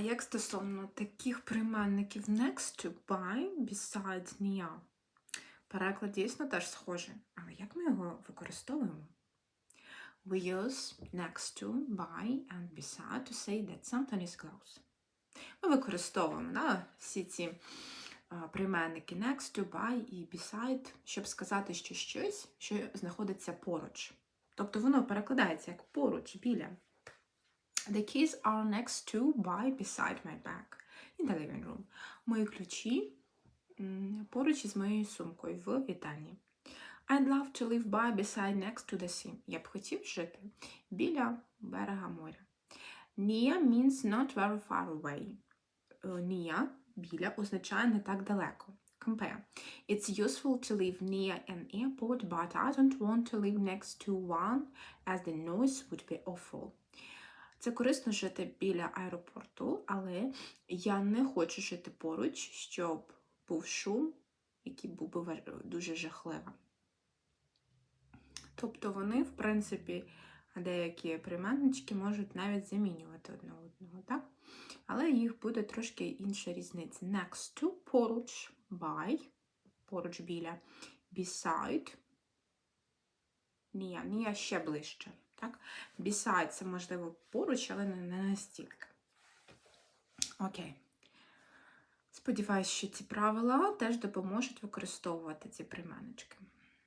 А як стосовно таких прийменників next to, by, beside, near? Переклад дійсно теж схожий. Але як ми його використовуємо? We use next to, by and beside to say that something is close. Ми використовуємо да, всі ці прийменники next to, by і beside, щоб сказати, що щось, що знаходиться поруч. Тобто воно перекладається як поруч, біля. The keys are next to, by, beside my bag in the living room. Мої ключі м, поруч із моєю сумкою в вітальні. I'd love to live by, beside, next to the sea. Я б хотів жити біля берега моря. Near means not very far away. Е, Near, біля, означає не так далеко. Compare. It's useful to live near an airport, but I don't want to live next to one, as the noise would be awful. Це корисно жити біля аеропорту, але я не хочу жити поруч, щоб був шум, який був би дуже жахливим. Тобто вони, в принципі, деякі прийменнички можуть навіть замінювати одне одного, так? Але їх буде трошки інша різниця. Next to поруч, by, поруч біля, beside, near, near ще ближче. Так? Beside це можливо поруч, але не, настільки. Окей. Сподіваюсь, що ці правила теж допоможуть використовувати ці прийменнички.